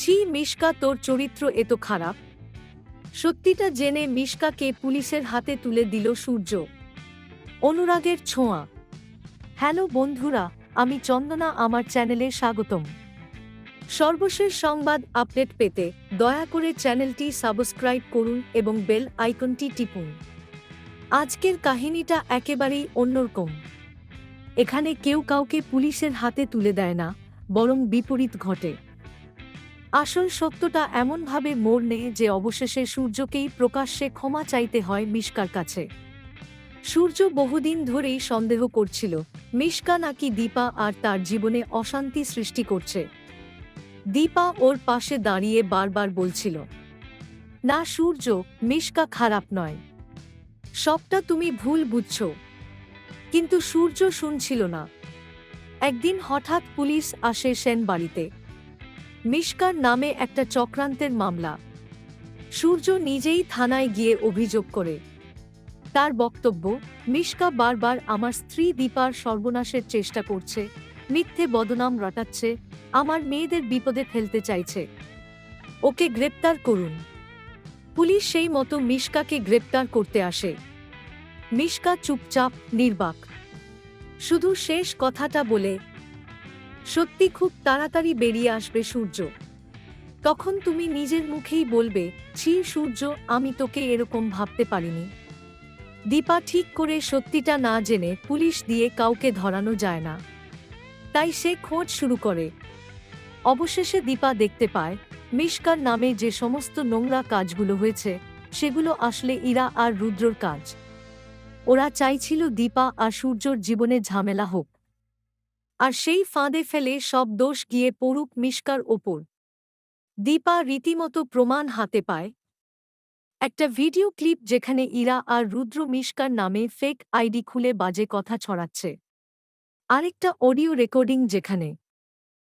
ছি মিশকা, তোর চরিত্র এত খারাপ? সত্যিটা জেনে মিশকাকে পুলিশের হাতে তুলে দিল সূর্য। অনুরাগের ছোঁয়া। হ্যালো বন্ধুরা, আমি চন্দনা, আমার চ্যানেলে স্বাগতম। সর্বশেষ সংবাদ আপডেট পেতে দয়া করে চ্যানেলটি সাবস্ক্রাইব করুন এবং বেল আইকনটি টিপুন। আজকের কাহিনীটা একেবারেই অন্যরকম। এখানে কেউ কাউকে পুলিশের হাতে তুলে দেয় না, বরং বিপরীত ঘটে। আসল সত্যটা এমনভাবে মোড় নেয় যে অবশেষে সূর্যকেই প্রকাশ্যে ক্ষমা চাইতে হয় মিশকার কাছে। সূর্য বহুদিন ধরেই সন্দেহ করছিল, মিশকা নাকি দীপা আর তার জীবনে অশান্তি সৃষ্টি করছে। দীপা ওর পাশে দাঁড়িয়ে বারবার বলছিল, না সূর্য, মিশকা খারাপ নয়। সবটা তুমি ভুল বুঝছ। কিন্তু সূর্য শুনছিল না। একদিন হঠাৎ পুলিশ আসে সেন বাড়িতে মিশকার নামে একটা চক্রান্তের মামলা। সূর্য নিজেই থানায় গিয়ে অভিযোগ করে। তার বক্তব্য, মিশকা বারবার আমার স্ত্রী দীপার সর্বনাশের চেষ্টা করছে, মিথ্যে বদনাম রটাচ্ছে, আমার মেয়েদের বিপদে ফেলতে চাইছে। ওকে গ্রেপ্তার করুন। পুলিশ সেই মতো মিশকাকে গ্রেপ্তার করতে আসে। মিশকা চুপচাপ, নির্বাক। শুধু শেষ কথাটা বলে সত্যি খুব তাড়াতাড়ি বেরিয়ে আসবে সূর্য। তখন তুমি নিজের মুখেই বলবে, ছি সূর্য, আমি তোকে এরকম ভাবতে পারিনি। দীপা ঠিক করে সত্যিটা না জেনে পুলিশ দিয়ে কাউকে ধরানো যায় না। তাই সে খোঁজ শুরু করে। অবশেষে দীপা দেখতে পায়, মিশকার নামে যে সমস্ত নোংরা কাজগুলো হয়েছে, সেগুলো আসলে ইরা আর রুদ্রর কাজ। ওরা চাইছিল দীপা আর সূর্যর জীবনে ঝামেলা হোক। আর সেই ফাঁদে ফেলে সব দোষ গিয়ে পড়ুক মিশকার ওপর। দীপা রীতিমতো প্রমাণ হাতে পায়। একটা ভিডিও ক্লিপ যেখানে ইরা আর রুদ্র মিশকার নামে ফেক আইডি খুলে বাজে কথা ছড়াচ্ছে। আরেকটা অডিও রেকর্ডিং যেখানে